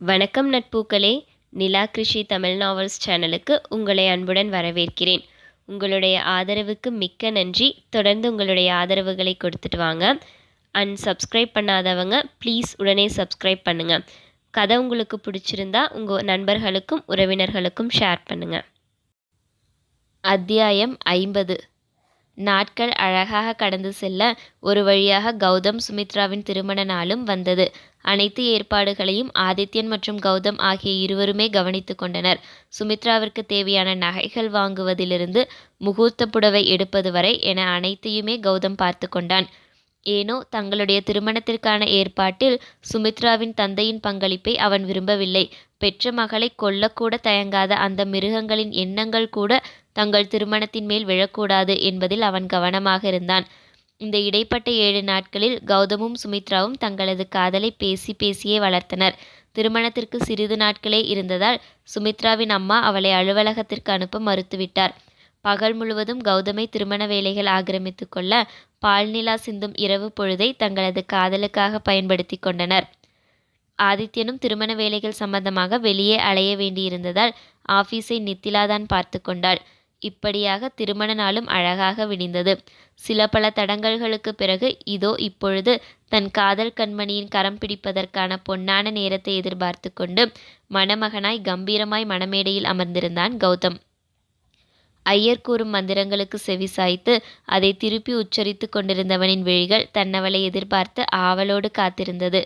வணக்கம் நட்பூக்களே. நிலா கிருஷி தமிழ் நாவல்ஸ் சேனலுக்கு உங்களை அன்புடன் வரவேற்கிறேன். உங்களுடைய ஆதரவுக்கு மிக்க நன்றி. தொடர்ந்து உங்களுடைய ஆதரவுகளை கொடுத்துட்டு வாங்க. அண்ட் சப்ஸ்கிரைப் பண்ணாதவங்க ப்ளீஸ் உடனே சப்ஸ்கிரைப் பண்ணுங்கள் கதை உங்களுக்கு பிடிச்சிருந்தா உங்கள் நண்பர்களுக்கும் உறவினர்களுக்கும் ஷேர் பண்ணுங்கள் அத்தியாயம் ஐம்பது. நாட்கள் அழகாக கடந்து செல்ல ஒரு வழியாக கௌதம் சுமித்ராவின் திருமண நாளும் வந்தது. அனைத்து ஏற்பாடுகளையும் ஆதித்யன் மற்றும் கௌதம் ஆகிய இருவருமே கவனித்து கொண்டனர். சுமித்ராவிற்கு தேவையான நகைகள் வாங்குவதிலிருந்து முகூர்த்த புடவை எடுப்பது வரை என அனைத்தையுமே கௌதம் பார்த்து கொண்டான். ஏனோ தங்களுடைய திருமணத்திற்கான ஏற்பாட்டில் சுமித்ராவின் தந்தையின் பங்களிப்பை அவன் விரும்பவில்லை. பெற்ற மகளை கொல்லக்கூட தயங்காத அந்த மிருகங்களின் எண்ணங்கள் கூட தங்கள் திருமணத்தின் மேல் விழக்கூடாது என்பதில் அவன் கவனமாக இருந்தான். இந்த இடைப்பட்ட ஏழு நாட்களில் கௌதமும் சுமித்ராவும் தங்களது காதலை பேசி பேசியே வளர்த்தனர். திருமணத்திற்கு சிறிது நாட்களே இருந்ததால் சுமித்ராவின் அம்மா அவளை அலுவலகத்திற்கு அனுப்ப மறுத்துவிட்டார். பகல் முழுவதும் கௌதமை திருமண வேலைகள் ஆக்கிரமித்து கொள்ள பால்நிலா சிந்தும் இரவு பொழுதை தங்களது காதலுக்காக பயன்படுத்தி கொண்டனர். ஆதித்யனும் திருமண வேலைகள் சம்பந்தமாக வெளியே அலைய வேண்டியிருந்ததால் ஆபீஸை நித்திலாதான் பார்த்து கொண்டாள். இப்படியாக திருமண நாளும் அழகாக விடிந்தது. சில பல தடங்கல்களுக்கு பிறகு இதோ இப்பொழுது தன் காதல் கண்மணியின் கரம் பிடிப்பதற்கான பொன்னான நேரத்தை எதிர்பார்த்து கொண்டு மணமகனாய் கம்பீரமாய் மணமேடையில் அமர்ந்திருந்தான் கௌதம். ஐயர் கூறும் மந்திரங்களுக்கு செவி சாய்த்து அதை திருப்பி உச்சரித்து கொண்டிருந்தவனின் விழிகள் தன்னவளை எதிர்பார்த்து ஆவலோடு காத்திருந்தது.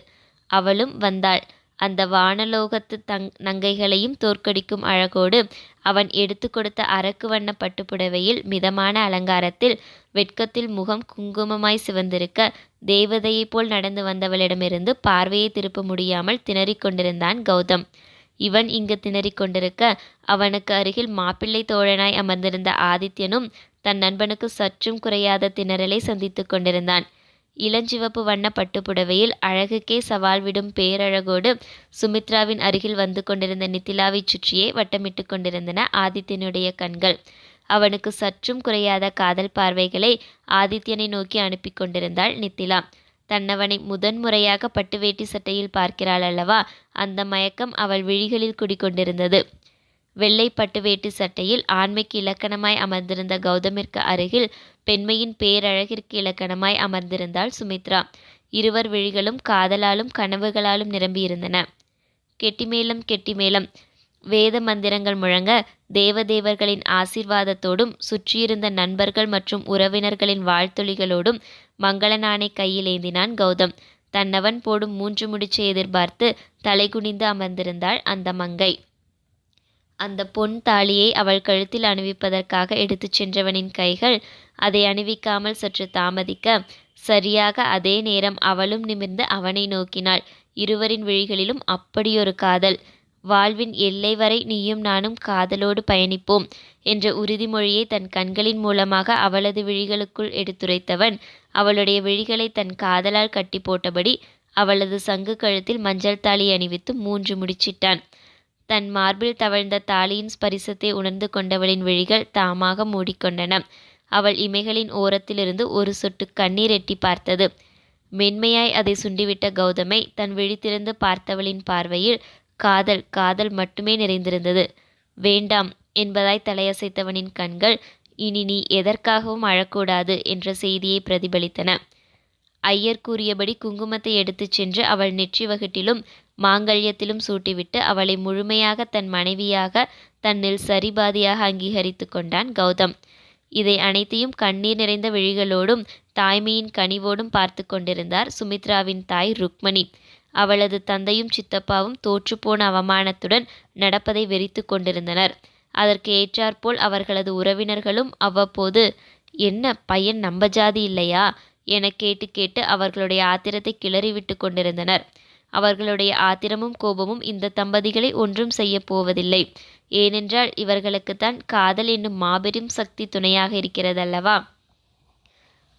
அவளும் வந்தாள். அந்த வானலோகத்து தங் நங்கைகளையும் தோற்கடிக்கும் அழகோடு அவன் எடுத்து கொடுத்த அரக்கு வண்ண பட்டுப்புடவையில் மிதமான அலங்காரத்தில் வெட்கத்தில் முகம் குங்குமமாய் சிவந்திருக்க தேவதையைப் போல் நடந்து வந்தவளிடமிருந்து பார்வையை திருப்ப முடியாமல் திணறிக் கொண்டிருந்தான் கௌதம். இவன் இங்கு திணறிக் கொண்டிருக்க அவனுக்கு அருகில் மாப்பிள்ளை தோழனாய் அமர்ந்திருந்த ஆதித்யனும் தன் நண்பனுக்கு சற்றும் குறையாத திணறலை சந்தித்து கொண்டிருந்தான். இளஞ்சிவப்பு வண்ண பட்டுப்புடவையில் அழகுக்கே சவால் விடும் பேரழகோடு சுமித்ராவின் அருகில் வந்து கொண்டிருந்த நித்திலாவை சுற்றியே வட்டமிட்டு கொண்டிருந்தன ஆதித்யனுடைய கண்கள். அவனுக்கு சற்றும் குறையாத காதல் பார்வைகளை ஆதித்யனை நோக்கி அனுப்பி கொண்டிருந்தாள் நித்திலா. தன்னவனை முதன்முறையாக பட்டு வேட்டி சட்டையில் பார்க்கிறாள் அல்லவா? அந்த மயக்கம் அவள் விழிகளில் குடிக்கொண்டிருந்தது வெள்ளை பட்டு வேட்டி சட்டையில் ஆண்மைக்கு இலக்கணமாய் அமர்ந்திருந்த கௌதமிற்கு அருகில் பெண்மையின் பேரழகிற்கு இலக்கணமாய் அமர்ந்திருந்தாள் சுமித்ரா. இருவர் விழிகளும் காதலாலும் கனவுகளாலும் நிரம்பியிருந்தன. கெட்டிமேளம் கெட்டிமேளம். வேத மந்திரங்கள் முழங்க தேவதேவர்களின் ஆசீர்வாதத்தோடும் சுற்றியிருந்த நண்பர்கள் மற்றும் உறவினர்களின் வாழ்த்தொழிகளோடும் மங்களனானை கையில் ஏந்தினான் கௌதம். தன்னவன் போடும் மூன்று முடிச்சை எதிர்பார்த்து தலைகுனிந்து அமர்ந்திருந்தாள் அந்த மங்கை. அந்த பொன் தாலியை அவள் கழுத்தில் அணிவிப்பதற்காக எடுத்துச் சென்றவனின் கைகள் அதை அணிவிக்காமல் சற்று தாமதிக்க சரியாக அதே நேரம் அவளும் நிமிர்ந்து அவனை நோக்கினாள். இருவரின் விழிகளிலும் அப்படியொரு காதல். வாழ்வின் எல்லை வரை நீயும் நானும் காதலோடு பயணிப்போம் என்ற உறுதிமொழியை தன் கண்களின் மூலமாக அவளது விழிகளுக்குள் எடுத்துரைத்தவன் அவளுடைய விழிகளை தன் காதலால் கட்டி போட்டபடி அவளது சங்கு கழுத்தில் மஞ்சள் தாலி அணிவித்து மூன்று முடிச்சிட்டான். தன் மார்பில் தவழ்ந்த தாலியின் ஸ்பரிசத்தை உணர்ந்து கொண்டவளின் விழிகள் தாமாக மூடிக்கொண்டன. அவள் இமைகளின் ஓரத்திலிருந்து ஒரு சொட்டு கண்ணீர் எட்டி பார்த்தது. மென்மையாய் அதை சுண்டிவிட்ட கௌதமை தன் விழித்திருந்து பார்த்தவளின் பார்வையில் காதல் காதல் மட்டுமே நிறைந்திருந்தது. வேண்டாம் என்பதாய் தலையசைத்தவனின் கண்கள் இனி நீ எதற்காகவும் அழக்கூடாது என்ற செய்தியை பிரதிபலித்தன. ஐயர் கூறியபடி குங்குமத்தை எடுத்துச் சென்று அவள் நெற்றி வகுட்டிலும் மாங்கல்யத்திலும் சூட்டிவிட்டு அவளை முழுமையாக தன் மனைவியாக தன்னில் சரிபாதியாக அங்கீகரித்து கொண்டான் கௌதம். இதை அனைத்தையும் கண்ணீர் நிறைந்த விழிகளோடும் தாய்மையின் கனிவோடும் பார்த்து கொண்டிருந்தார் சுமித்ராவின் தாய் ருக்மணி. அவளது தந்தையும் சித்தப்பாவும் தோற்றுப்போன அவமானத்துடன் நடப்பதை வெறித்து கொண்டிருந்தனர். அதற்கு ஏற்றாற்போல் அவர்களது உறவினர்களும் அவ்வப்போது என்ன பையன் நம்ப ஜாதி இல்லையா? என கேட்டு கேட்டு அவர்களுடைய ஆத்திரத்தை கிளறிவிட்டு கொண்டிருந்தனர். அவர்களுடைய ஆத்திரமும் கோபமும் இந்த தம்பதிகளை ஒன்றும் செய்ய போவதில்லை. ஏனென்றால் இவர்களுக்குத்தான் காதல் என்னும் மாபெரும் சக்தி துணையாக இருக்கிறதல்லவா?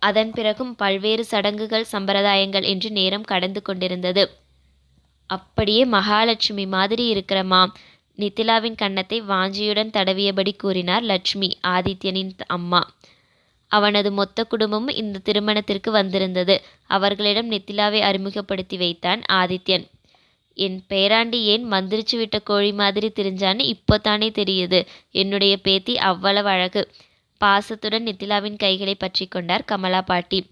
அதன் பிறகும் பல்வேறு சடங்குகள் சம்பிரதாயங்கள் என்று நேரம் கடந்து கொண்டிருந்தது. அப்படியே மகாலட்சுமி மாதிரி இருக்கிறமா நித்திலாவின் கன்னத்தை வாஞ்சியுடன் தடவியபடி கூறினார் லட்சுமி ஆதித்யனின் அம்மா. அவனது மொத்த குடும்பமும் இந்த திருமணத்திற்கு வந்திருந்தது. அவர்களிடம் நித்திலாவை அறிமுகப்படுத்தி வைத்தான் ஆதித்யன். என் பேராண்டி ஏன் மந்திரிச்சு விட்ட கோழி மாதிரி தெரிஞ்சான்னு இப்போ தானே தெரியுது. என்னுடைய பேத்தி அவ்வளவு அழகு. பாசத்துடன் நித்திலாவின் கைகளை பற்றி கொண்டார் கமலா பாட்டி.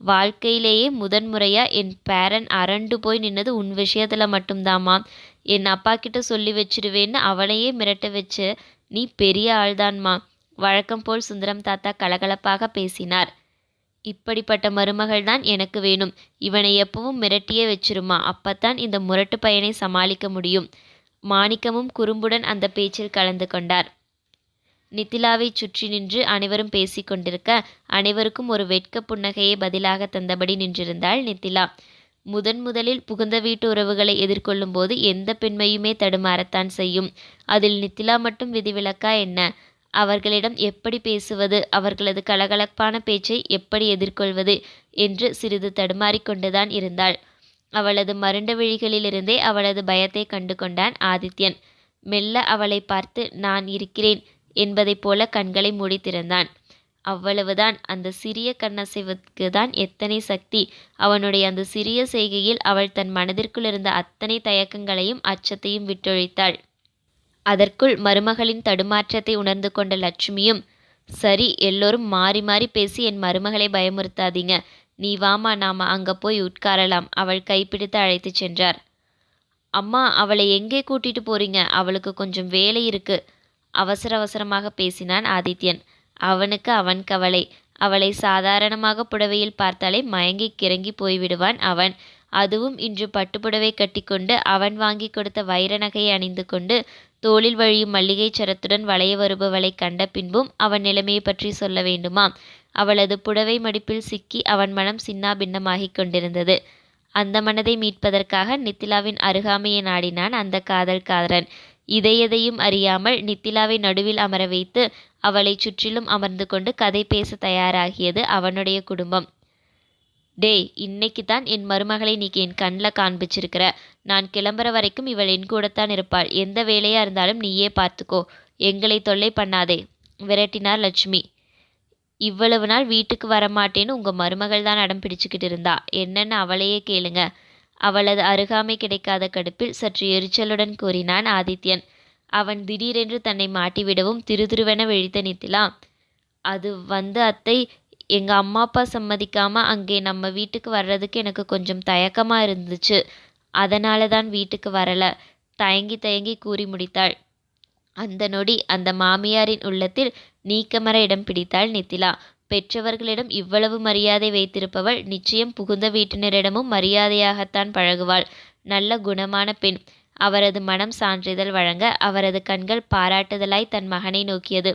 வாழ்க்கையிலேயே முதன்முறையாக என் பேரன் அரண்டு போய் நின்னது உன் விஷயத்தில் மட்டும்தாம்மா. என் அப்பா கிட்ட சொல்லி வச்சிருவேன்னு அவளையே மிரட்ட வச்சு நீ பெரிய ஆள்தான்மா. வழக்கம் போல் சுந்தரம் தாத்தா கலகலப்பாக பேசினார். இப்படிப்பட்ட மருமகள் தான் எனக்கு வேணும். இவனை எப்பவும் மிரட்டியே வச்சிருமா. அப்பத்தான் இந்த முரட்டு பையனை சமாளிக்க முடியும். மாணிக்கமும் குறும்புடன் அந்த பேச்சில் கலந்து கொண்டார். நித்திலாவை சுற்றி நின்று அனைவரும் பேசிக் கொண்டிருக்க அனைவருக்கும் ஒரு வெட்க புன்னகையை பதிலாக தந்தபடி நின்றிருந்தாள் நித்திலா. முதன் முதலில் புகுந்த வீட்டு உறவுகளை எதிர்கொள்ளும் போது எந்த பெண்மையுமே தடுமாறத்தான் செய்யும். அதில் நித்திலா மட்டும் விதிவிலக்கா என்ன? அவர்களிடம் எப்படி பேசுவது? அவர்களது கலகலப்பான பேச்சை எப்படி எதிர்கொள்வது? என்று சிறிது தடுமாறிக்கொண்டுதான் இருந்தாள். அவளது மருண்ட விழிகளிலிருந்தே அவளது பயத்தை கண்டு கொண்டான் ஆதித்யன். மெல்ல அவளை பார்த்து நான் இருக்கிறேன். என்பதைப் போல கண்களை மூடி திறந்தான். அவ்வளவுதான். அந்த சிறிய கண்ணசைவுக்கு தான் எத்தனை சக்தி. அவனுடைய அந்த சிறிய செய்கையில் அவள் தன் மனதிற்குள் இருந்த அத்தனை தயக்கங்களையும் அச்சத்தையும் விட்டொழித்தாள். அதற்குள் மருமகளின் தடுமாற்றத்தை உணர்ந்து கொண்ட லட்சுமியும் சரி எல்லோரும் மாறி மாறி பேசி என் மருமகளை பயமுறுத்தாதீங்க. நீ வாமா நாம அங்க போய் உட்காரலாம். அவள் கைப்பிடித்து அழைத்துச் சென்றார். அம்மா அவளை எங்கே கூட்டிட்டு போறீங்க? அவளுக்கு கொஞ்சம் வேலை இருக்கு. அவசர அவசரமாக பேசினான் ஆதித்யன். அவனுக்கு அவன் கவலை. அவளை சாதாரணமாக புடவையில் பார்த்தாலே மயங்கி கிறங்கி போய்விடுவான் அவன். அதுவும் இன்று பட்டுப்புடவை கட்டிக்கொண்டு அவன் வாங்கி கொடுத்த வைர நகையை அணிந்து கொண்டு தோளில் வழியும் மல்லிகை சரத்துடன் வளைய வருபவளை கண்ட பின்பும் அவன் நிலைமையை பற்றி சொல்ல வேண்டுமா அவளது புடவை மடிப்பில் சிக்கி அவன் மனம் சின்னாபின்னமாகிக் கொண்டிருந்தது. அந்த மனதை மீட்பதற்காக நித்திலாவின் அருகாமையை நாடினான் அந்த காதல்காரன் இதையதையும் அறியாமல் நித்திலாவை நடுவில் அமர வைத்து அவளை சுற்றிலும் அமர்ந்து கொண்டு கதை பேச தயாராகியது அவனுடைய குடும்பம். டேய் இன்னைக்கு தான் என் மருமகளை நீ என் கண்ணில் காண்பிச்சிருக்கிற. நான் கிளம்புற வரைக்கும் இவள் என் கூடத்தான் இருப்பாள். எந்த வேலையாக இருந்தாலும் நீயே பார்த்துக்கோ. எங்களை தொல்லை பண்ணாதே விரட்டினார் லட்சுமி. இவ்வளவு நாள் வீட்டுக்கு வரமாட்டேன்னு உங்கள் மருமகள் தான் அடம் பிடிச்சுக்கிட்டு இருந்தா. என்னன்னு அவளையே கேளுங்க. அவளது அருகாமை கிடைக்காத கடுப்பில் சற்று எரிச்சலுடன் கூறினான் ஆதித்யன். அவன் திடீரென்று தன்னை மாட்டிவிடவும் திருதிருவென விழித்த நித்திலா அது வந்து அத்தை எங்க அம்மா அப்பா சம்மதிக்காம அங்கே நம்ம வீட்டுக்கு வர்றதுக்கு எனக்கு கொஞ்சம் தயக்கமா இருந்துச்சு. அதனால தான் வீட்டுக்கு வரல தயங்கி தயங்கி கூறி முடித்தாள். அந்த நொடி அந்த மாமியாரின் உள்ளத்தில் நீக்கமர இடம் பிடித்தாள் நித்திலா. பெற்றவர்களிடம் இவ்வளவு மரியாதை வைத்திருப்பவள் நிச்சயம் புகுந்த வீட்டினரிடமும் மரியாதையாகத்தான் பழகுவாள். நல்ல குணமான பெண். அவரது மனம் சான்றிதழ் வழங்க அவரது கண்கள் பாராட்டுதலாய் தன் மகனை நோக்கியது.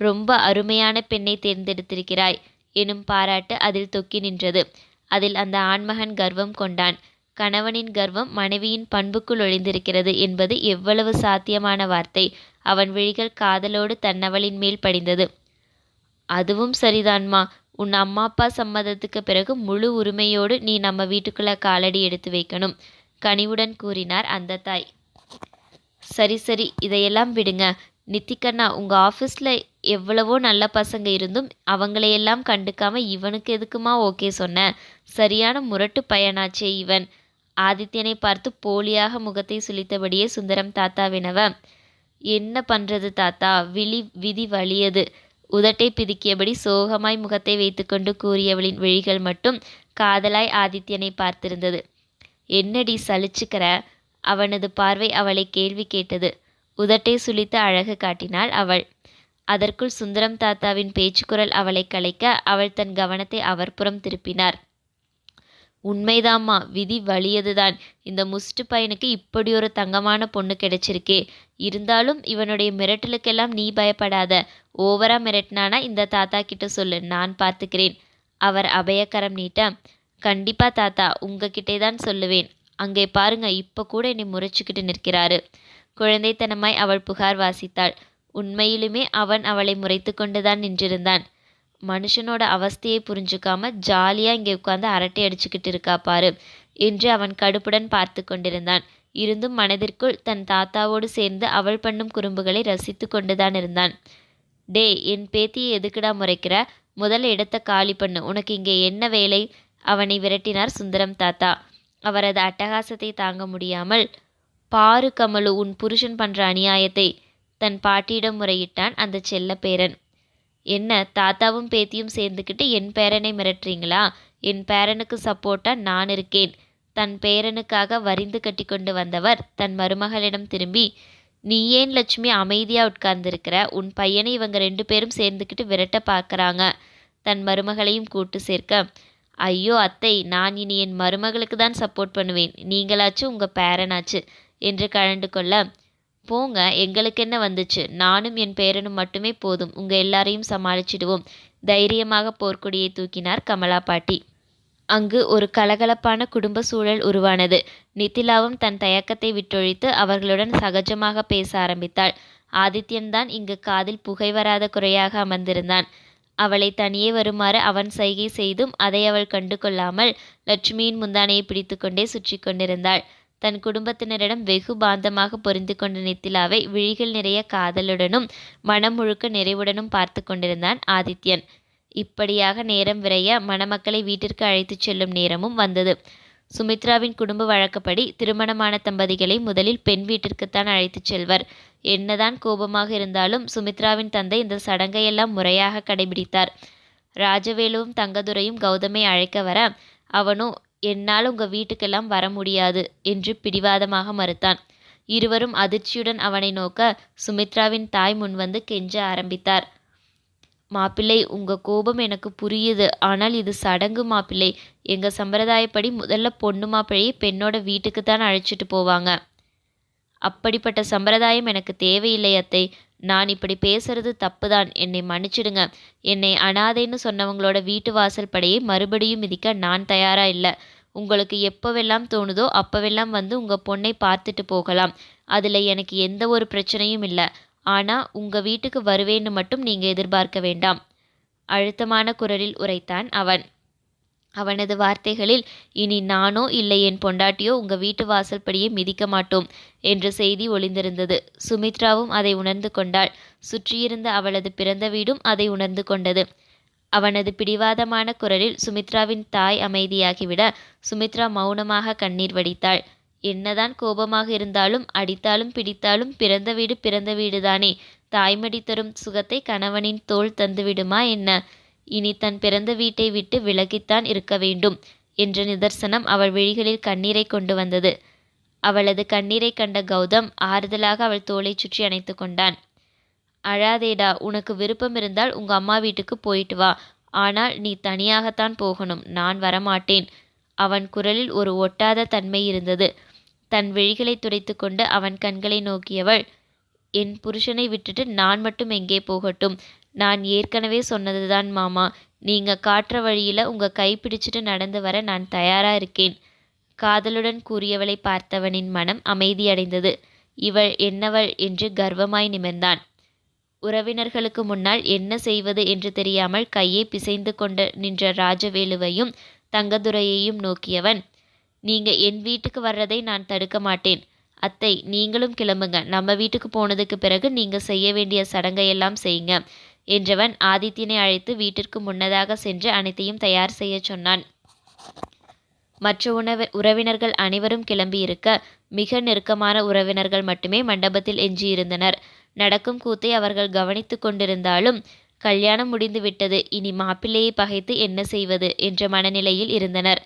ரொம்ப அருமையான பெண்ணை தேர்ந்தெடுத்திருக்கிறாய். எனும் பாராட்டு அதில் தொக்கி நின்றது. அதில் அந்த ஆண்மகன் கர்வம் கொண்டான். கணவனின் கர்வம் மனைவியின் பண்புக்குள் ஒளிந்திருக்கிறது என்பது எவ்வளவு சாத்தியமான வார்த்தை. அவன் விழிகள் காதலோடு தன்னவளின் மேல் படிந்தது. அதுவும் சரிதான்மா. உன் அம்மா அப்பா சம்மதத்துக்கு பிறகு முழு உரிமையோடு நீ நம்ம வீட்டுக்குள்ள காலடி எடுத்து வைக்கணும். கனிவுடன் கூறினார் அந்த தாய். சரி சரி இதையெல்லாம் விடுங்க. நித்திகண்ணா உங்கள் ஆஃபீஸில் எவ்வளவோ நல்ல பசங்க இருந்தும் அவங்களையெல்லாம் கண்டுக்காம இவனுக்கு எதுக்குமா ஓகே சொன்ன? சரியான முரட்டு பையனாச்சே இவன். ஆதித்யனை பார்த்து போலியாக முகத்தை சுழித்தபடியே சுந்தரம் தாத்தாவினவ என்ன பண்ணுறது தாத்தா? விழி விதி வலியது. உதட்டை பிதுக்கியபடி சோகமாய் முகத்தை வைத்துக்கொண்டு கூறியவளின் விழிகள் மட்டும் காதலாய் ஆதித்யனை பார்த்திருந்தது. என்னடி சலிச்சுக்கிற அவனது பார்வை அவளை கேள்வி கேட்டது. உதட்டை சுழித்த அழகு காட்டினாள் அவள். அதற்குள் சுந்தரம் தாத்தாவின் பேச்சுக்குரல் அவளை கலைக்க அவள் தன் கவனத்தை அவர் புறம் திருப்பினார். உண்மைதாம்மா. விதி வலியதுதான். இந்த முஸ்டு பையனுக்கு இப்படி ஒரு தங்கமான பொண்ணு கிடைச்சிருக்கே. இருந்தாலும் இவனுடைய மிரட்டலுக்கெல்லாம் நீ பயப்படாத. ஓவரா மிரட்டினானா இந்த தாத்தா கிட்ட சொல்லு. நான் பார்த்துக்கிறேன் அவர் அபயக்கரம் நீட்ட கண்டிப்பா தாத்தா உங்ககிட்டே தான் சொல்லுவேன். அங்கே பாருங்க இப்போ கூட என்னை முறைச்சுக்கிட்டு நிற்கிறாரு. குழந்தைத்தனமாய் அவள் புகார் வாசித்தாள். உண்மையிலுமே அவன் அவளை முறைத்து கொண்டுதான் நின்றிருந்தான். மனுஷனோட அவஸ்தையை புரிஞ்சுக்காம ஜாலியாக இங்கே உட்காந்து அரட்டை அடிச்சுக்கிட்டு இருக்கா பாரு என்று அவன் கடுப்புடன் பார்த்து கொண்டிருந்தான். இருந்தும் மனதிற்குள் தன் தாத்தாவோடு சேர்ந்து அவள் பண்ணும் குறும்புகளை ரசித்து கொண்டுதான் இருந்தான். டே என் பேத்தியை எதுக்குடா முறைக்கிற? முதல்ல இடத்த காலி பண்ணு. உனக்கு இங்கே என்ன வேலை? அவனை விரட்டினார் சுந்தரம் தாத்தா. அவரது அட்டகாசத்தை தாங்க முடியாமல் பாரு கமலு உன் புருஷன் பண்ற அநியாயத்தை. தன் பாட்டியிடம் முறையிட்டான் அந்த செல்ல பேரன் என்ன தாத்தாவும் பேத்தியும் சேர்ந்துக்கிட்டு என் பேரனை மிரட்டுறீங்களா? என் பேரனுக்கு சப்போர்ட்டா நான் இருக்கேன். தன் பேரனுக்காக வரிந்து கட்டி கொண்டு வந்தவர் தன் மருமகளிடம் திரும்பி நீ ஏன் லட்சுமி அமைதியா உட்கார்ந்திருக்கிற? உன் பையனை இவங்க ரெண்டு பேரும் சேர்ந்துக்கிட்டு விரட்ட பார்க்கறாங்க. தன் மருமகளையும் கூட்டு சேர்க்க ஐயோ அத்தை நான் இனி என் மருமகளுக்கு தான் சப்போர்ட் பண்ணுவேன். நீங்களாச்சு உங்க பேரனாச்சு என்று கலந்து கொள்ள போங்க எங்களுக்கு என்ன வந்துச்சு? நானும் என் பேரனும் மட்டுமே போதும். உங்க எல்லாரையும் சமாளிச்சிடுவோம். தைரியமாக போர்க்கொடியை தூக்கினார் கமலா பாட்டி. அங்கு ஒரு கலகலப்பான குடும்ப சூழல் உருவானது. நித்திலாவும் தன் தயக்கத்தை விட்டொழித்து அவர்களுடன் சகஜமாக பேச ஆரம்பித்தாள். ஆதித்யன் தான் இங்கு காதில் புகை வராத குறையாக அமர்ந்திருந்தான். அவளை தனியே வருமாறு அவன் சைகை செய்தும் அதை அவள் கண்டு கொள்ளாமல் லட்சுமியின் முந்தானையை பிடித்துக்கொண்டே சுற்றி கொண்டிருந்தாள். தன் குடும்பத்தினரிடம் வெகு பாந்தமாக பொருந்து கொண்ட நித்திலாவை விழிகள் நிறைய காதலுடனும் மனம் முழுக்க நிறைவுடனும் பார்த்து கொண்டிருந்தான் ஆதித்யன். இப்படியாக நேரம் விரைய மணமக்களை வீட்டிற்கு அழைத்துச் செல்லும் நேரமும் வந்தது. சுமித்ராவின் குடும்ப வழக்கப்படி திருமணமான தம்பதிகளை முதலில் பெண் வீட்டிற்குத்தான் அழைத்துச் செல்வர். என்னதான் கோபமாக இருந்தாலும் சுமித்ராவின் தந்தை இந்த சடங்கையெல்லாம் முறையாக கடைபிடித்தார். ராஜவேலுவும் தங்கதுரையும் கௌதமை அழைக்க வர அவனோ என்னால் உங்க வீட்டுக்கெல்லாம் வர முடியாது என்று பிடிவாதமாக மறுத்தான். இருவரும் அதிர்ச்சியுடன் அவனை நோக்க சுமித்ராவின் தாய் முன்வந்து கெஞ்ச ஆரம்பித்தார். மாப்பிள்ளை உங்க கோபம் எனக்கு புரியுது. ஆனால் இது சடங்கு மாப்பிள்ளை. எங்க சம்பிரதாயப்படி முதல்ல பொண்ணு மாப்பிள்ளையை பெண்ணோட வீட்டுக்கு தான் அழைச்சிட்டு போவாங்க. அப்படிப்பட்ட சம்பிரதாயம் எனக்கு தேவையில்லை அத்தை. நான் இப்படி பேசுறது தப்புதான். என்னை மன்னிச்சிடுங்க. என்னை அனாதைன்னு சொன்னவங்களோட வீட்டு வாசல் படையை மறுபடியும் மிதிக்க நான் தயாரா இல்லை. உங்களுக்கு எப்போவெல்லாம் தோணுதோ அப்போவெல்லாம் வந்து உங்கள் பொண்ணை பார்த்துட்டு போகலாம். அதில் எனக்கு எந்த ஒரு பிரச்சனையும் இல்லை. ஆனால் உங்கள் வீட்டுக்கு வருவேன்னு மட்டும் நீங்கள் எதிர்பார்க்க வேண்டாம். அழுத்தமான குரலில் உரைத்தான் அவன். அவனது வார்த்தைகளில் இனி நானோ இல்லை என் பொண்டாட்டியோ உங்க வீட்டு வாசல்படியே மிதிக்க மாட்டோம் என்ற செய்தி ஒளிந்திருந்தது. சுமித்ராவும் அதை உணர்ந்து கொண்டாள். சுற்றியிருந்த அவளது பிறந்த வீடும் அதை உணர்ந்து கொண்டது. அவனது பிடிவாதமான குரலில் சுமித்ராவின் தாய் அமைதியாகிவிட சுமித்ரா மௌனமாக கண்ணீர் வடித்தாள். என்னதான் கோபமாக இருந்தாலும் அடித்தாலும் பிடித்தாலும் பிறந்த வீடு பிறந்த வீடுதானே. தாய்மடி தரும் சுகத்தை கணவனின் தோல் தந்துவிடுமா என்ன? இனி தன் பிறந்த வீட்டை விட்டு விலகித்தான் இருக்க வேண்டும் என்ற நிதர்சனம் அவள் விழிகளில் கண்ணீரை கொண்டு வந்தது. அவளது கண்ணீரை கண்ட கௌதம் ஆறுதலாக அவள் தோலை சுற்றி அணைத்து கொண்டான். அழாதேடா உனக்கு விருப்பம் இருந்தால் உங்க அம்மா வீட்டுக்கு போயிட்டு வா. ஆனால் நீ தனியாகத்தான் போகணும். நான் வரமாட்டேன். அவன் குரலில் ஒரு ஒட்டாத தன்மை இருந்தது. தன் விழிகளை துடைத்து கொண்டு அவன் கண்களை நோக்கியவள் என் புருஷனை விட்டுட்டு நான் மட்டும் எங்கே போகட்டும். நான் ஏற்கனவே சொன்னதுதான் மாமா. நீங்க காட்டுற வழியில உங்க கை பிடிச்சிட்டு நடந்து வர நான் தயாரா இருக்கேன். காதலுடன் கூறியவளை பார்த்தவனின் மனம் அமைதியடைந்தது. இவள் என்னவள் என்று கர்வமாய் நிமிர்ந்தான். உறவினர்களுக்கு முன்னால் என்ன செய்வது என்று தெரியாமல் கையை பிசைந்து கொண்டு நின்ற ராஜவேலுவையும் தங்கதுரையையும் நோக்கியவன் நீங்க என் வீட்டுக்கு வர்றதை நான் தடுக்க மாட்டேன். அத்தை நீங்களும் கிளம்புங்க. நம்ம வீட்டுக்கு போனதுக்கு பிறகு நீங்க செய்ய வேண்டிய சடங்கையெல்லாம் செய்யுங்க. என்றவன் ஆதித்யனை அழைத்து வீட்டிற்கு முன்னதாக சென்று அனைத்தையும் தயார் செய்ய சொன்னான். மற்ற உணவு உறவினர்கள் அனைவரும் கிளம்பியிருக்க மிக நெருக்கமான உறவினர்கள் மட்டுமே மண்டபத்தில் எஞ்சியிருந்தனர். நடக்கும் கூத்தை அவர்கள் கவனித்து கொண்டிருந்தாலும் கல்யாணம் முடிந்துவிட்டது இனி மாப்பிள்ளையை பகைத்து என்ன செய்வது என்ற மனநிலையில் இருந்தனர்.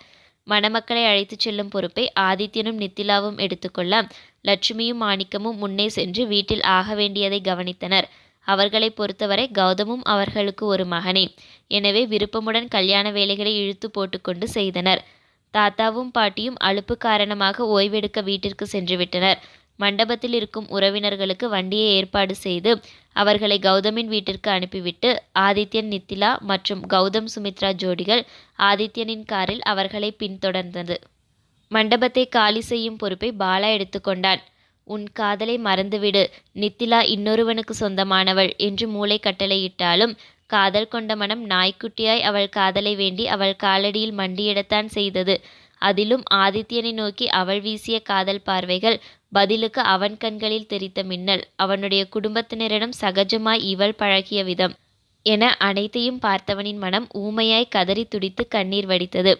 மணமக்களை அழைத்துச் செல்லும் பொறுப்பை ஆதித்யனும் நித்திலாவும் எடுத்துக்கொள்ள லட்சுமியும் மாணிக்கமும் முன்னே சென்று வீட்டில் ஆக வேண்டியதை கவனித்தனர். அவர்களை பொறுத்தவரை கௌதமும் அவர்களுக்கு ஒரு மகனே. எனவே விருப்பமுடன் கல்யாண வேலைகளை இழுத்து போட்டுக்கொண்டு செய்தனர். தாத்தாவும் பாட்டியும் அலுப்பு காரணமாக ஓய்வெடுக்க வீட்டிற்கு சென்றுவிட்டனர் மண்டபத்தில் இருக்கும் உறவினர்களுக்கு வண்டியை ஏற்பாடு செய்து அவர்களை கௌதமின் வீட்டிற்கு அனுப்பிவிட்டு ஆதித்யன் நித்திலா மற்றும் கௌதம் சுமித்ரா ஜோடிகள் ஆதித்யனின் காரில் அவர்களை பின்தொடர்ந்தது. மண்டபத்தை காலி செய்யும் பொறுப்பை பாலா எடுத்துக்கொண்டான். உன் காதலை மறந்துவிடு. நித்திலா இன்னொருவனுக்கு சொந்தமானவள் என்று மூளை கட்டளையிட்டாலும் காதல் கொண்ட மனம் நாய்க்குட்டியாய் அவள் காதலை வேண்டி அவள் காலடியில் மண்டியிடத்தான் செய்தது. அதிலும் ஆதித்யனை நோக்கி அவள் வீசிய காதல் பார்வைகள் பதிலுக்கு அவன் கண்களில் தெரித்த மின்னல். அவனுடைய குடும்பத்தினரிடம் சகஜமாய் இவள் பழகிய விதம். என அனைத்தையும் பார்த்தவனின் மனம் ஊமையாய் கதறி துடித்து கண்ணீர் வடித்தது.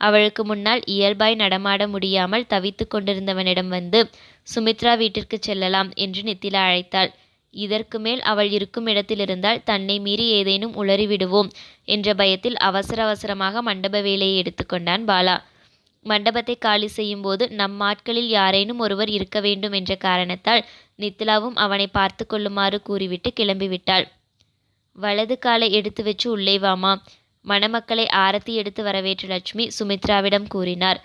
அவளுக்கு முன்னால் இயல்பாய் நடமாட முடியாமல் தவித்து கொண்டிருந்தவனிடம் வந்து சுமித்ரா வீட்டிற்கு செல்லலாம் என்று நித்திலா அழைத்தாள். இதற்கு மேல் அவள் இருக்கும் இடத்திலிருந்தால் தன்னை மீறி ஏதேனும் உளறிவிடுவோம் என்ற பயத்தில் அவசர அவசரமாக மண்டப வேலையை எடுத்துக்கொண்டான் பாலா. மண்டபத்தை காலி செய்யும் போது நம் ஆட்களில் யாரேனும் ஒருவர் இருக்க வேண்டும் என்ற காரணத்தால் நித்திலாவும் அவனை பார்த்து கொள்ளுமாறு கூறிவிட்டு கிளம்பிவிட்டாள். வலது காலை எடுத்து வச்சு உள்ளே வாமா. மணமக்களை ஆரத்தி எடுத்து வரவேற்ற லட்சுமி சுமித்ராவிடம் கூறினார்.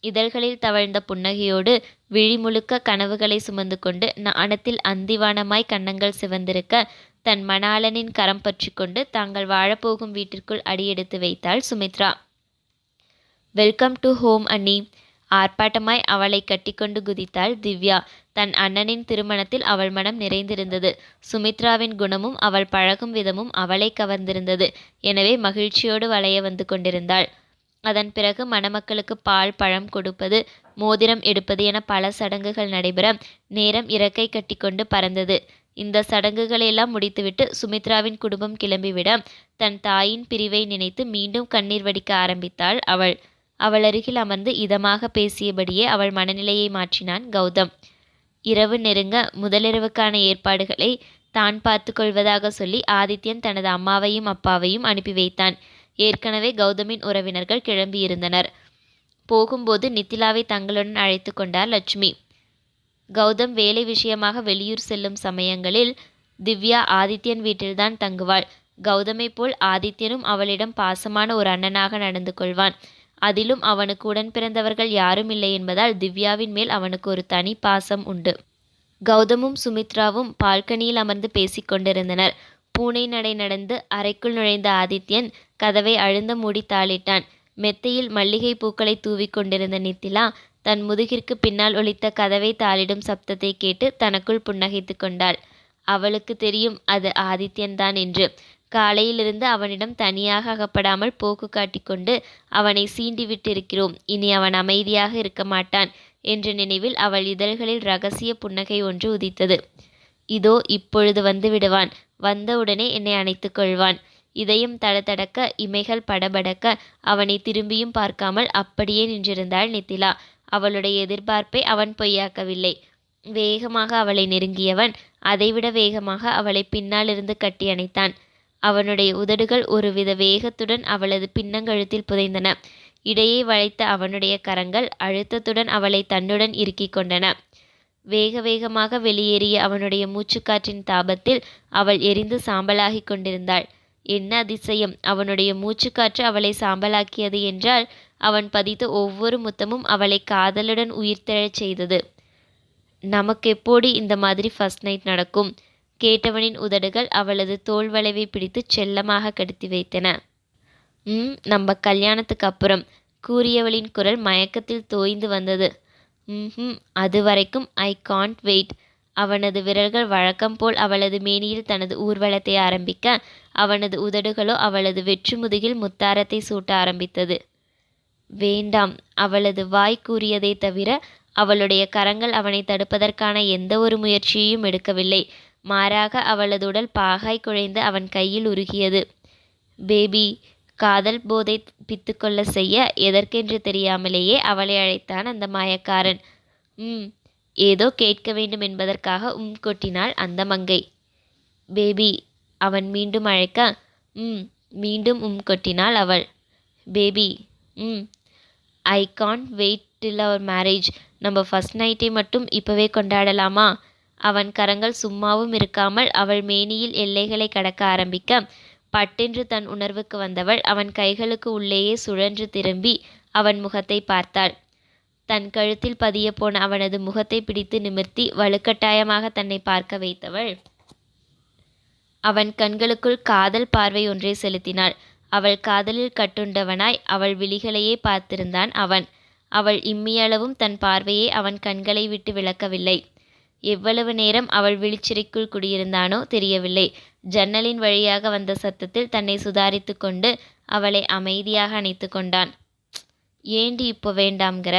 இதழ்களில் தவழ்ந்த புன்னகையோடு விழி முழுக்க கனவுகளை சுமந்து கொண்டு நாணத்தில் அந்திவானமாய் கன்னங்கள் சிவந்திருக்க தன் மணாளனின் கரம் பற்றி கொண்டு தாங்கள் வாழப்போகும் வீட்டிற்குள் அடியெடுத்து வைத்தாள் சுமித்ரா. வெல்கம் டு ஹோம் அண்ணி. ஆர்ப்பாட்டமாய் அவளை கட்டிக்கொண்டு குதித்தாள் திவ்யா. தன் அண்ணனின் திருமணத்தில் அவள் மனம் நிறைந்திருந்தது. சுமித்ராவின் குணமும் அவள் பழகும் விதமும் அவளை கவர்ந்திருந்தது. எனவே மகிழ்ச்சியோடு வளைய வந்து கொண்டிருந்தாள். அதன் பிறகு மணமக்களுக்கு பால் பழம் கொடுப்பது மோதிரம் எடுப்பது என பல சடங்குகள் நடைபெற நேரம் இறக்கை கட்டிக்கொண்டு பறந்தது. இந்த சடங்குகளெல்லாம் முடித்துவிட்டு சுமித்ராவின் குடும்பம் கிளம்பிவிட தன் தாயின் பிரிவை நினைத்து மீண்டும் கண்ணீர் வடிக்க ஆரம்பித்தாள் அவள். அவள் அருகில் அமர்ந்து இதமாக பேசியபடியே அவள் மனநிலையை மாற்றினான் கௌதம். இரவு நெருங்க முதலிரவுக்கான ஏற்பாடுகளை தான் பார்த்து கொள்வதாக சொல்லி ஆதித்யன் தனது அம்மாவையும் அப்பாவையும் அனுப்பி வைத்தான். ஏற்கனவே கௌதமின் உறவினர்கள் கிளம்பியிருந்தனர். போகும்போது நித்திலாவை தங்களுடன் அழைத்து கொண்டார் லட்சுமி. கௌதம் வேலை விஷயமாக வெளியூர் செல்லும் சமயங்களில் திவ்யா ஆதித்யன் வீட்டில்தான் தங்குவாள். கௌதமை போல் ஆதித்யனும் அவளிடம் பாசமான ஒரு அண்ணனாக நடந்து கொள்வான். அதிலும் அவனுக்கு உடன் பிறந்தவர்கள் யாரும் இல்லை என்பதால் திவ்யாவின் மேல் அவனுக்கு ஒரு தனி பாசம் உண்டு. கௌதமும் சுமித்ராவும் பால்கனியில் அமர்ந்து பேசிக்கொண்டிருந்தனர் பூனை நடை நடந்து அறைக்குள் நுழைந்த ஆதித்யன் கதவை அழுந்த மூடி தாளிட்டான். மெத்தையில் மல்லிகை பூக்களை தூவிக் கொண்டிருந்த நித்திலா தன் முதுகிற்கு பின்னால் ஒலித்த கதவை தாளிடும் சப்தத்தை கேட்டு தனக்குள் புன்னகைத்து கொண்டாள். அவளுக்கு தெரியும் அது ஆதித்யன்தான் என்று. காலையிலிருந்து அவனிடம் தனியாக அகப்படாமல் போக்கு காட்டிக்கொண்டு அவனை சீண்டிவிட்டிருக்கிறோம். இனி அவன் அமைதியாக இருக்க மாட்டான் என்ற நினைவில் அவள் இதழ்களில் ரகசிய புன்னகை ஒன்று உதித்தது. இதோ இப்பொழுது வந்து விடுவான். வந்தவுடனே என்னை அணைத்து கொள்வான். இதயம் தடதடக்க இமைகள் படபடக்க அவனை திரும்பியும் பார்க்காமல் அப்படியே நின்றிருந்தாள் நித்திலா. அவளுடைய எதிர்பார்ப்பை அவன் பொய்யாக்கவில்லை. வேகமாக அவளை நெருங்கியவன் அதைவிட வேகமாக அவளை பின்னாலிருந்து கட்டி அணைத்தான். அவனுடைய உதடுகள் ஒருவித வேகத்துடன் அவளது பின்னங்கழுத்தில் புதைந்தன. இடையே வளைத்த அவனுடைய கரங்கள் அழுத்தத்துடன் அவளை தன்னுடன் இறுக்கிக் கொண்டன. வேக வேகமாக வெளியேறிய அவனுடைய மூச்சுக்காற்றின் தாபத்தில் அவள் எரிந்து சாம்பலாகிக் கொண்டிருந்தாள். என்ன அதிசயம்! அவனுடைய மூச்சுக்காற்று அவளை சாம்பலாக்கியது என்றால் அவன் பதித்த ஒவ்வொரு முத்தமும் அவளை காதலுடன் உயிர்த்தெழச் செய்தது. நமக்கு எப்போடி இந்த மாதிரி ஃபர்ஸ்ட் நைட் நடக்கும்? கேட்டவனின் உதடுகள் அவளது தோல்வளைவை பிடித்து செல்லமாக கடுத்தி வைத்தன. ம் நம்ம கல்யாணத்துக்கு அப்புறம் கூறியவளின் குரல் மயக்கத்தில் தோய்ந்து வந்தது. ம் அது வரைக்கும் ஐ காண்ட் வெயிட் அவனது விரல்கள் வழக்கம் போல் அவளது மேனியில் தனது ஊர்வலத்தை ஆரம்பிக்க அவனது உதடுகளோ அவளது வெற்று முதுகில் முத்தாரத்தை சூட்ட ஆரம்பித்தது. வேண்டாம் அவளது வாய் கூறியதை தவிர அவளுடைய கரங்கள் அவனை தடுப்பதற்கான எந்த ஒரு முயற்சியையும் எடுக்கவில்லை. மாறாக அவளது உடல் பாகாய் குழைந்து அவன் கையில் உருகியது. பேபி காதல் போதை பித்துக்கொள்ள செய்ய எதற்கென்று தெரியாமலேயே அவளை அழைத்தான் அந்த மாயக்காரன். ம் ஏதோ கேட்க வேண்டும் என்பதற்காக உம் கொட்டினாள் அந்த மங்கை. பேபி அவன் மீண்டும் அழைக்க ம் மீண்டும் உம் கொட்டினாள் அவள். Baby hmm I can't wait till our marriage நம்ம ஃபஸ்ட் நைட்டை மட்டும் இப்போவே கொண்டாடலாமா? அவன் கரங்கள் சும்மாவும் இருக்காமல் அவள் மேனியில் எல்லைகளை கடக்க ஆரம்பிக்க பட்டென்று தன் உணர்வுக்கு வந்தவள் அவன் கைகளுக்கு உள்ளேயே சுழன்று திரும்பி அவன் முகத்தை பார்த்தாள். தன் கழுத்தில் பதிய போன அவனது முகத்தை பிடித்து நிமிர்த்தி வலுக்கட்டாயமாக தன்னை பார்க்க வைத்தவள். அவன் கண்களுக்குள் காதல் பார்வை ஒன்றை செலுத்தினாள். அவள் காதலில் கட்டுண்டவனாய் அவள் விழிகளையே பார்த்திருந்தான் அவன். அவள் இம்மியளவும் தன் பார்வையை அவன் கண்களை விட்டு விளக்கவில்லை. எவ்வளவு நேரம் அவள் விழிச்சிறைக்குள் குடியிருந்தானோ தெரியவில்லை. ஜன்னலின் வழியாக வந்த சத்தத்தில் தன்னை சுதாரித்து கொண்டு அவளை அமைதியாக அணைத்து கொண்டான். ஏண்டி இப்போ வேண்டாம்கிற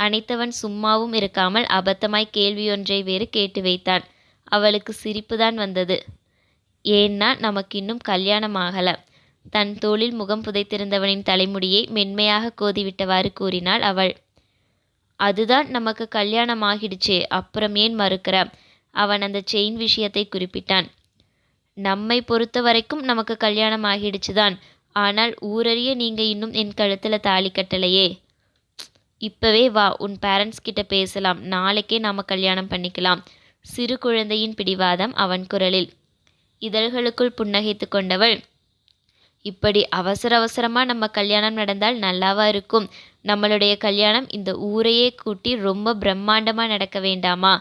அணைத்தவன் சும்மாவும் இருக்காமல் அபத்தமாய் கேள்வியொன்றை வேறு கேட்டு வைத்தான். அவளுக்கு சிரிப்புதான் வந்தது. ஏன்னா நமக்கு இன்னும் கல்யாணம் ஆகலை தன் தோளில் முகம் புதைத்திருந்தவனின் தலைமுடியை மென்மையாக கோதிவிட்டவாறு கூறினாள் அவள். அதுதான் நமக்கு கல்யாணம் ஆகிடுச்சே அப்புறம் ஏன் மறுக்கிற? அவன் அந்த செயின் விஷயத்தை குறிப்பிட்டான். நம்மை பொறுத்த வரைக்கும் நமக்கு கல்யாணம் ஆகிடுச்சுதான் ஆனால் ஊரறிய நீங்க இன்னும் என் கழுத்துல தாலி கட்டலையே. இப்பவே வா உன் பேரண்ட்ஸ் கிட்ட பேசலாம். நாளைக்கே நாம கல்யாணம் பண்ணிக்கலாம். சிறு குழந்தையின் பிடிவாதம் அவன் குரலில். இதழ்களுக்குள் புன்னகைத்து கொண்டவள். இப்படி அவசர அவசரமா நம்ம கல்யாணம் நடந்தால் நல்லாவா இருக்கும்? நம்மளுடைய கல்யாணம் இந்த ஊரையே கூட்டி ரொம்ப பிரம்மாண்டமாக நடக்க வேண்டாமா?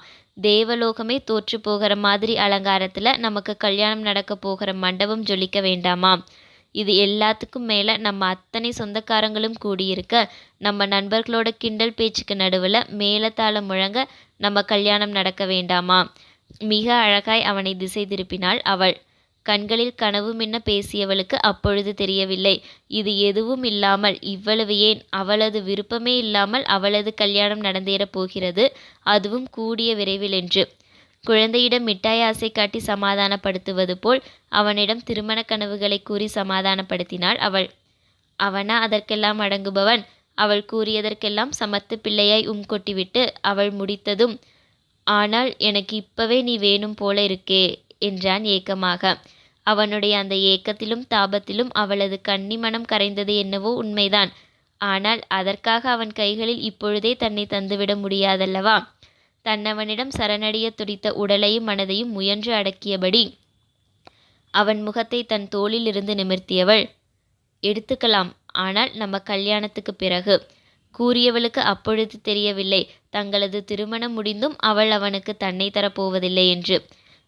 தேவலோகமே தோற்று போகிற மாதிரி அலங்காரத்தில் நமக்கு கல்யாணம் நடக்க போகிற மண்டபம் ஜொலிக்க வேண்டாமா? இது எல்லாத்துக்கும் மேலே நம்ம அத்தனை சொந்தக்காரங்களும் கூடியிருக்க நம்ம நண்பர்களோட கிண்டல் பேச்சுக்கு நடுவில் மேலத்தாளம் முழங்க நம்ம கல்யாணம் நடக்க வேண்டாமா? மிக அழகாய் அவனை திசை திருப்பினாள் அவள். கண்களில் கனவு மின்ன பேசியவளுக்கு அப்பொழுது தெரியவில்லை. இது எதுவும் இல்லாமல் இவ்வளவு ஏன்? அவளது விருப்பமே இல்லாமல் அவளது கல்யாணம் நடந்தேறப் போகிறது. அதுவும் கூடிய விரைவில் என்று. குழந்தையிடம் மிட்டாய் ஆசை காட்டி சமாதானப்படுத்துவது போல் அவனிடம் திருமண கனவுகளை கூறி சமாதானப்படுத்தினாள் அவள். அவனா அதற்கெல்லாம் அடங்குபவன்? அவள் கூறியதற்கெல்லாம் சமத்து பிள்ளையாய் உம் கொட்டிவிட்டு அவள் முடித்ததும் ஆனால் எனக்கு இப்பவே நீ வேணும் போல இருக்கே என்றான் ஏக்கமாக. அவனுடைய அந்த ஏக்கத்திலும் தாபத்திலும் அவளது கன்னி மனம் கரைந்தது என்னவோ உண்மைதான். ஆனால் அதற்காக அவன் கைகளில் இப்பொழுதே தன்னை தந்துவிட முடியாதல்லவா? தன்னவனிடம் சரணடைய துடித்த உடலையும் மனதையும் முயன்று அடக்கியபடி அவன் முகத்தை தன் தோளில் இருந்து நிமிர்த்தியவள். எடுத்துக்கலாம். ஆனால் நம்ம கல்யாணத்துக்கு பிறகு கூறியவளுக்கு அப்பொழுது தெரியவில்லை. தங்களது திருமணம் முடிந்தும் அவள் அவனுக்கு தன்னை தரப்போவதில்லை என்று.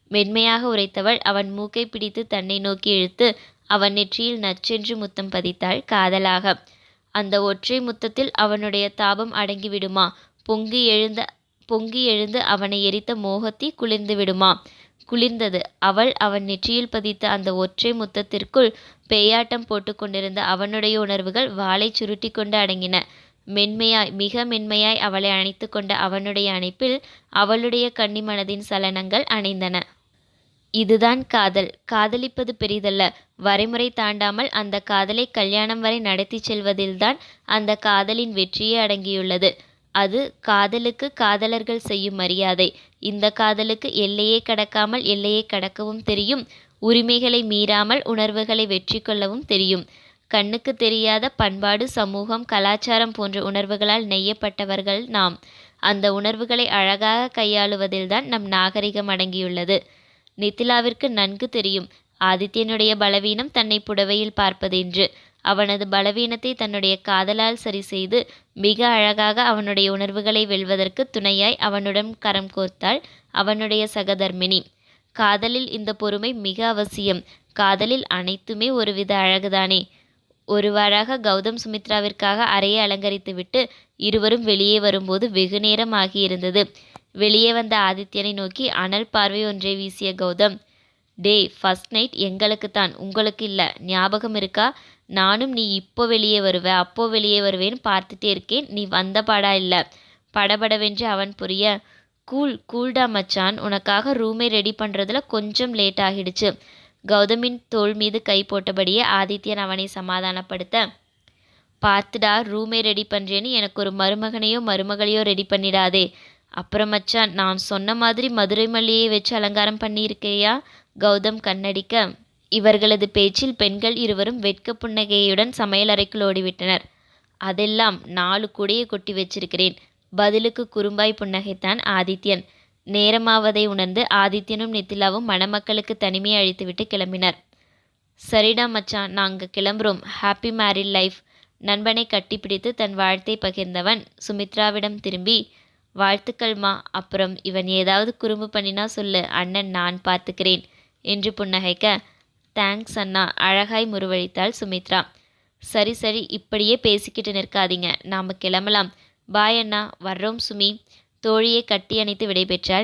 மென்மையாக உரைத்தவள். அவன் மூக்கை பிடித்து தன்னை நோக்கி இழுத்து அவன் நெற்றியில் நச்சென்று முத்தம் பதித்தாள் காதலாக. அந்த ஒற்றை முத்தத்தில் அவனுடைய தாபம் அடங்கிவிடுமா? பொங்கி எழுந்த பொங்கி எழுந்து அவனை எரித்த மோகத்தி குளிர்ந்து விடுமா? குளிர்ந்தது. அவள் அவன் நெற்றியில் பதித்த அந்த ஒற்றை முத்தத்திற்குள் பேயாட்டம் போட்டு கொண்டிருந்த அவனுடைய உணர்வுகள் வாளை சுருட்டி கொண்டு அடங்கின. மென்மையாய் மிக மென்மையாய் அவளை அணைத்து கொண்ட அவனுடைய அணைப்பில் அவளுடைய கன்னி மனதின் சலனங்கள் அணைந்தன. இதுதான் காதல். காதலிப்பது பெரிதல்ல. வரைமுறை தாண்டாமல் அந்த காதலை கல்யாணம் வரை நடத்தி செல்வதில்தான் அந்த காதலின் வெற்றியே அடங்கியுள்ளது. அது காதலுக்கு காதலர்கள் செய்யும் மரியாதை. இந்த காதலுக்கு எல்லையே கடக்காமல் எல்லையை கடக்கவும் தெரியும். உரிமைகளை மீறாமல் உணர்வுகளை வெற்றி கொள்ளவும் தெரியும். கண்ணுக்கு தெரியாத பண்பாடு சமூகம் கலாச்சாரம் போன்ற உணர்வுகளால் நெய்யப்பட்டவர்கள் நாம். அந்த உணர்வுகளை அழகாக கையாளுவதில்தான் நம் நாகரிகம் அடங்கியுள்ளது. நித்திலாவிற்கு நன்கு தெரியும். ஆதித்யனுடைய பலவீனம் தன்னை புடவையில் பார்ப்பது என்று அவனது பலவீனத்தை தன்னுடைய காதலால் சரி செய்து மிக அழகாக அவனுடைய உணர்வுகளை வெல்வதற்கு துணையாய் அவனுடன் கரம் கோர்த்தாள் அவனுடைய சகதர்மினி. காதலில் இந்த பொறுமை மிக அவசியம். காதலில் அனைத்துமே ஒருவித அழகுதானே. ஒருவாறாக கௌதம் சுமித்ராவிற்காக அறையை அலங்கரித்துவிட்டு இருவரும் வெளியே வரும்போது வெகு நேரம் ஆகியிருந்தது வெளியே வந்த ஆதித்யனை நோக்கி அனல் பார்வை ஒன்றை வீசிய கௌதம். டே ஃபர்ஸ்ட் நைட் எங்களுக்கு தான் உங்களுக்கு இல்லை. ஞாபகம் இருக்கா? நானும் நீ இப்போ வெளியே வருவ அப்போ வெளியே வருவேன்னு பார்த்துட்டே இருக்கேன். நீ வந்த பாடா இல்லை. படபடவென்று அவன் புரிய கூல் கூல்டா மச்சான். உனக்காக ரூமை ரெடி பண்ணுறதுல கொஞ்சம் லேட் ஆகிடுச்சு கௌதமின் தோள் மீது கை போட்டபடியே ஆதித்யன் அவனை சமாதானப்படுத்த பார்த்துடா ரூமே ரெடி பண்ணுறேன்னு எனக்கு ஒரு மருமகனையோ மருமகளையோ ரெடி பண்ணிடாதே. அப்புறம் மச்சான் நான் சொன்ன மாதிரி மதுரை மல்லியை வச்சு அலங்காரம் பண்ணியிருக்கேயா? கௌதம் கண்ணடிக்க. இவர்களது பேச்சில் பெண்கள் இருவரும் வெட்க புன்னகையுடன் சமையலறைக்குள் ஓடிவிட்டனர். அதெல்லாம் நாலு கூடையை கொட்டி வச்சிருக்கிறேன். பதிலுக்கு குறும்பாய் புன்னகைத்தான் ஆதித்யன். நேரமாவதை உணர்ந்து ஆதித்யனும் நித்திலாவும் மணமக்களுக்கு தனிமையை அழித்துவிட்டு கிளம்பினர். சரிடா மச்சான் நாங்கள் கிளம்புறோம். ஹாப்பி மேரிட் லைஃப் நண்பனை கட்டிப்பிடித்து தன் வாழ்த்தை பகிர்ந்தவன் சுமித்ராவிடம் திரும்பி வாழ்த்துக்கள்மா அப்புறம் இவன் ஏதாவது குறும்பு பண்ணினா சொல்லு அண்ணன் நான் பார்த்துக்கிறேன் என்று புன்னகைக்க தேங்க்ஸ் அண்ணா அழகாய் முருவழித்தாள் சுமித்ரா. சரி சரி இப்படியே பேசிக்கிட்டு நிற்காதீங்க நாம் கிளம்பலாம். பாய் அண்ணா வர்றோம் சுமி. தோழியை கட்டி அணைத்து விடைபெற்றாள்